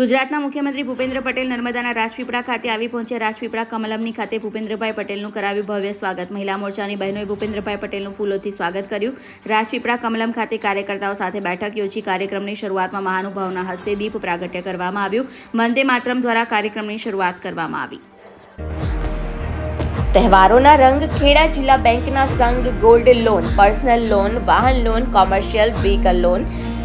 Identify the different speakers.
Speaker 1: ગુજરાતના મુખ્યમંત્રી ભૂપેન્દ્ર પટેલ નર્મદાના રાજપીપળા ખાતે આવી પહોંચ્યા. રાજપીપળા કમલમની ખાતે ભૂપેન્દ્રભાઈ પટેલનું કરાવ્યું ભવ્ય સ્વાગત. મહિલા મોરચાની બહેનોએ ભૂપેન્દ્રભાઈ પટેલનું ફૂલોથી સ્વાગત કર્યું. રાજપીપળા કમલમ ખાતે કાર્યકર્તાઓ સાથે બેઠક યોજી કાર્યક્રમની શરૂઆતમાં મહાનુભાવના હસ્તે દીપ પ્રાગટ્ય કરવામાં આવ્યું. વંદે માતરમ દ્વારા કાર્યક્રમની શરૂઆત કરવામાં આવી.
Speaker 2: તહેવારોના રંગ ખેડા જિલ્લા બેંકના સંઘ ગોલ્ડ લોન, પર્સનલ લોન, વાહન loan, commercial vehicle loan